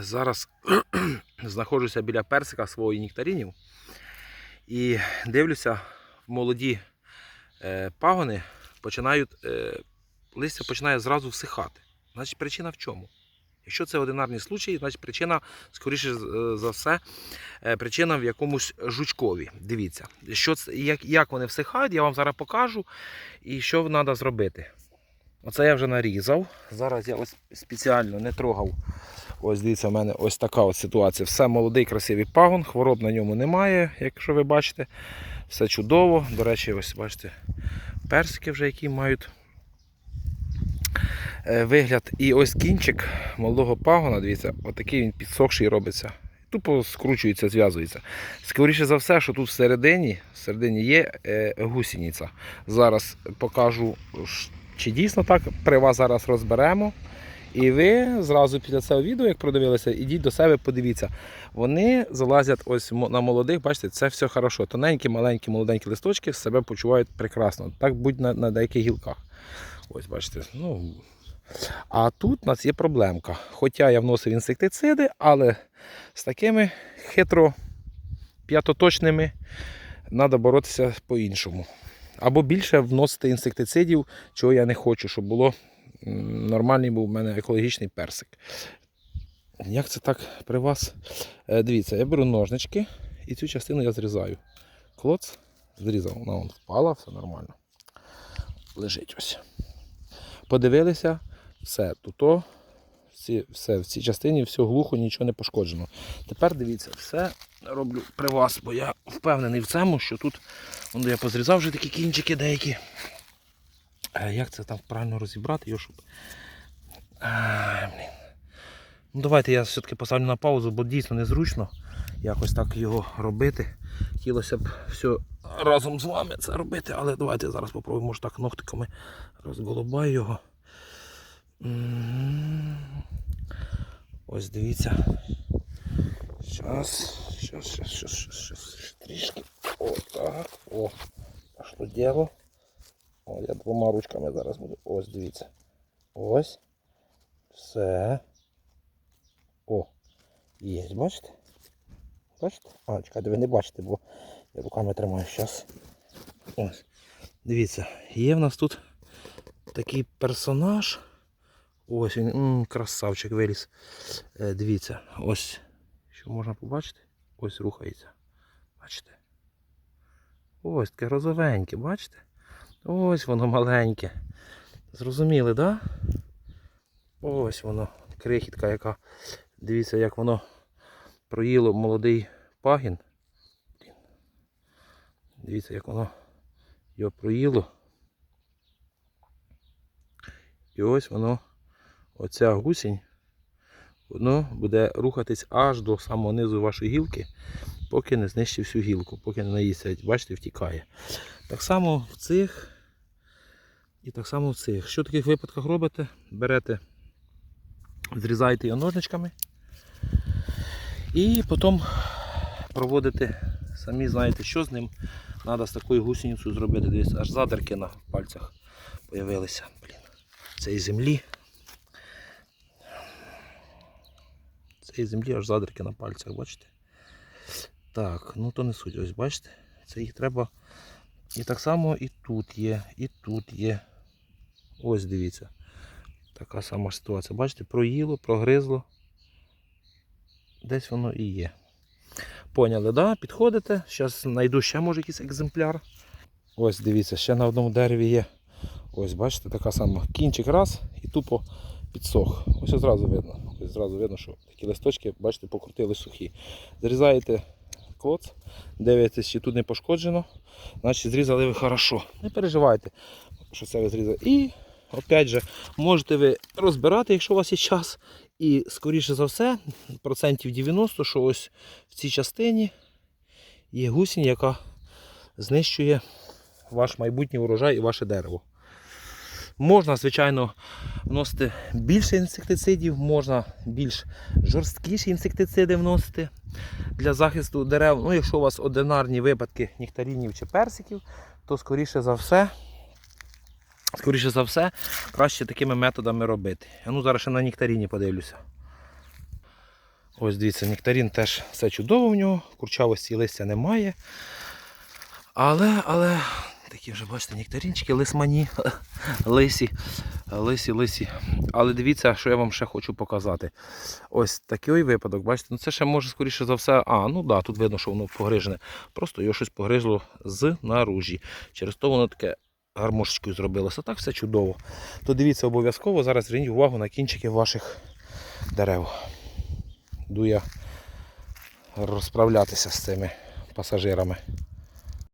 Зараз знаходжуся біля персика свого нектаринів і дивлюся, молоді е, пагони починають, е, листя починає зразу всихати. Значить, причина в чому? Якщо це одинарний случай, значить причина, скоріше за все, е, причина в якомусь жучкові. Дивіться, що це, як, як вони всихають, я вам зараз покажу і що треба зробити. Оце я вже нарізав. Зараз я ось спеціально не трогав. Ось дивіться, в мене ось така от ситуація. Все молодий, красивий пагон, хвороб на ньому немає, якщо ви бачите. Все чудово. До речі, ось бачите, персики вже які мають е, вигляд. І ось кінчик молодого пагона, дивіться, отакий він підсохший робиться. Тупо скручується, зв'язується. Скоріше за все, що тут всередині, всередині є е, гусениця. Зараз покажу, чи дійсно так. При вас зараз розберемо. І ви зразу після цього відео, як продивилися, ідіть до себе, подивіться. Вони залазять ось на молодих, бачите, це все хорошо. Тоненькі, маленькі, молоденькі листочки себе почувають прекрасно. Так будь на, на деяких гілках. Ось, бачите. Ну, а тут у нас є проблемка. Хоча я вносив інсектициди, але з такими хитро п'ятоточними треба боротися по-іншому. Або більше вносити інсектицидів, чого я не хочу, щоб було нормальний був у мене екологічний персик. Як це так при вас? Е, Дивіться, я беру ножнички і цю частину я зрізаю. Клоц зрізав, вона вон впала, все нормально. Лежить ось. Подивилися, все, тут всі, все, в цій частині все глухо, нічого не пошкоджено. Тепер дивіться, все роблю при вас, бо я впевнений в цьому, що тут я позрізав вже такі кінчики деякі. Як це там правильно розібрати його, щоб. А, блін. Ну, давайте я все-таки поставлю на паузу, бо дійсно незручно якось так його робити. Хотілося б все разом з вами це робити, але давайте зараз попробуємо, може так ногтиками розголубаю його. Ось дивіться. Щас, щас, щас, щас, ще трішки. О, так, о, пошло діло. О, я двома ручками зараз буду. Ось дивіться. Ось. Все. О. Є, бачите? Бачите? А, чекайте, ви не бачите, бо я руками тримаю зараз. Ось. Дивіться, є в нас тут такий персонаж. Ось він, м, красавчик виліз. Е, дивіться, ось що можна побачити? Ось рухається. Бачите? Ось таке розовеньке, бачите? Ось воно маленьке. Зрозуміли? Да? Ось воно, крихітка яка. Дивіться, як воно проїло молодий пагін. Дивіться, як воно його проїло. І ось воно, оця гусінь, воно буде рухатись аж до самого низу вашої гілки, поки не знищить всю гілку, поки не наїсться. Бачите, втікає. Так само в цих і так само в цих. Що в таких випадках робите? Берете, зрізаєте його ножничками і потім проводите, самі знаєте, що з ним. Треба з такою гусеницею зробити. Дивіться, аж задерки на пальцях з'явилися. Цієї землі. Цієї землі аж задерки на пальцях, бачите? Так, ну то не суть, ось бачите? Це їх треба. І так само і тут є, і тут є. Ось дивіться. Така сама ситуація. Бачите, проїло, прогризло. Десь воно і є. Поняли, да? Підходите. Зараз знайду ще може якийсь екземпляр. Ось дивіться, ще на одному дереві є. Ось бачите, така сама кінчик раз і тупо підсох. Ось одразу видно. Ось одразу видно, що такі листочки, бачите, покрутили сухі. Зрізаєте клоц, дивитесь, чи тут не пошкоджено, значить зрізали ви хорошо. Не переживайте, що це ви зрізали. І опять же, можете ви розбирати, якщо у вас є час. І скоріше за все, процентів 90, що ось в цій частині є гусінь, яка знищує ваш майбутній урожай і ваше дерево. Можна, звичайно, вносити більше інсектицидів, можна більш жорсткіші інсектициди вносити для захисту дерев. Ну, якщо у вас одинарні випадки нектарінів чи персиків, то скоріше за все, скоріше за все, краще такими методами робити. Я ну зараз ще на нектаріні подивлюся. Ось дивіться, нектарин теж все чудово в нього, курчавості листя немає. Але, але, такі вже, бачите, нектаринчики, лисмані, лисі, лисі, лисі. Але дивіться, що я вам ще хочу показати. Ось такий випадок, бачите, ну це ще може скоріше за все. А, ну да, тут видно, що воно погрижене. Просто його щось погризло з наружі. Через то воно таке гармошечкою зробилося. Так все чудово. То дивіться обов'язково, зараз зверніть увагу на кінчики ваших дерев. Йду я розправлятися з цими пасажирами.